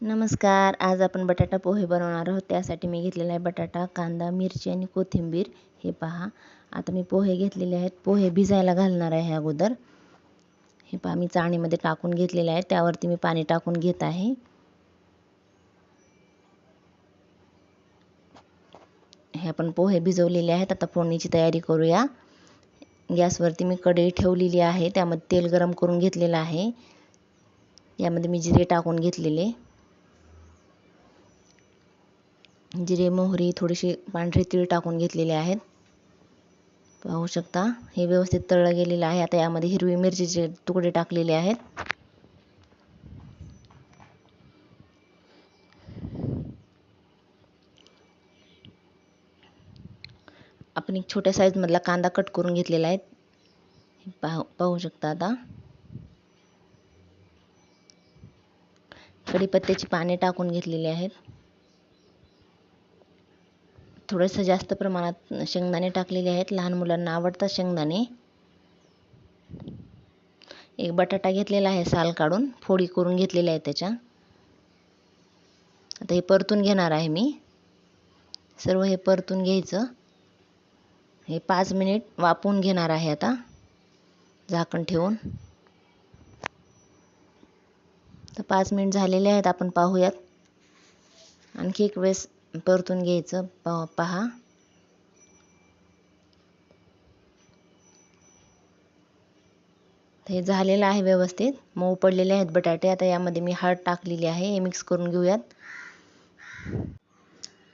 नमस्कार. आज आपण बटाटा पोहे बनवणार आहोत. त्यासाठी मी घेतलेला आहे बटाटा कांदा मिरची आणि कोथिंबीर. हे पहा. आता मी पोहे घेतलेले आहेत. पोहे भिजायला घालणार आहे अगोदर. हे पहा मी चाळणीमध्ये टाकून घेतलेले आहे त्यावरती मी पाणी टाकून घेत आहे. हे आपण पोहे भिजवलेले आहेत. आता फोडणीची तयारी करूया. गॅसवरती मी कढई ठेवलेली आहे. त्यामध्ये तेल गरम करून घेतलेलं आहे. यामध्ये मी जिरे टाकून घेतलेले. जिरे मोहरी थोडीशी पांढरे तीळ टाकून घेतलेले आहेत. पाहू शकता हे व्यवस्थित तळलं गेलेलं आहे. आता यामध्ये हिरवी मिरचीचे तुकडे टाकलेले आहेत. आपण एक छोट्या साईजमधला कांदा कट करून घेतलेला आहे. पाहू पाहू शकता आता. कढीपत्त्याची पाने टाकून घेतलेली आहेत. थोडंसं जास्त प्रमाणात शेंगदाणे टाकलेले आहेत. लहान मुलांना आवडतात शेंगदाणे. एक बटाटा घेतलेला आहे साल काढून. फोडी करून घेतलेल्या आहे त्याच्या. आता हे परतून घेणार आहे मी. सर्व हे परतून घ्यायचं. हे पाच मिनिट वापून घेणार आहे आता. झाकण ठेवून. तर पाच मिनिट झालेले आहेत. आपण पाहूयात. आणखी एक वेळेस परतून घ्यायचं. पहा. हे झालेलं आहे व्यवस्थित. मऊ पडलेले आहेत बटाटे. आता यामध्ये मी हळद टाकलेली आहे. हे मिक्स करून घेऊयात.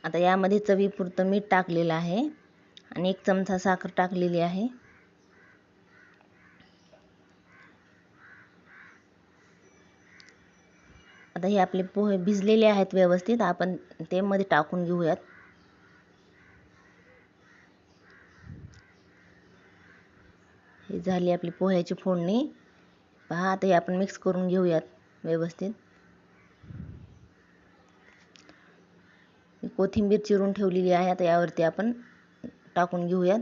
आता यामध्ये चवीपुरतं मीठ टाकलेलं आहे. आणि एक चमचा साखर टाकलेली आहे. आता हे आपले पोहे भिजलेले आहेत व्यवस्थित. आपण ते मध्ये टाकून घेऊयात. हे झाली आपली पोह्याची फोडणी. पहा आता हे आपण मिक्स करून घेऊयात व्यवस्थित. कोथिंबीर चिरून ठेवलेली आहे. आता यावरती आपण टाकून घेऊयात.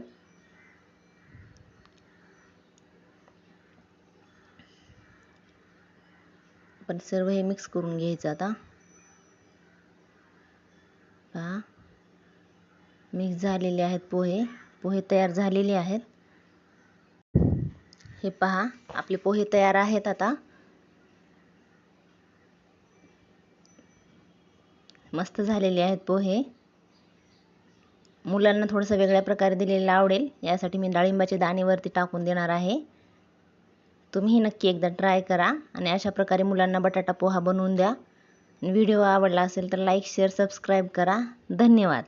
आपण सर्व हे मिक्स करून घ्यायचं आता. पहा. मिक्स झालेले आहेत पोहे. पोहे तयार झालेले आहेत. हे पहा आपले पोहे तयार आहेत आता. मस्त झालेले आहेत पोहे. मुलांना थोडंसं वेगळ्या प्रकारे दिलेलं आवडेल. यासाठी मी डाळिंबाचे दाणेवरती टाकून देणार आहे. तुम्ही नक्की एकदा ट्राय करा आणि अशा प्रकारे मुलांना बटाटा पोहा बनवून द्या. व्हिडिओ आवडला असेल तर लाईक शेअर सबस्क्राईब करा. धन्यवाद.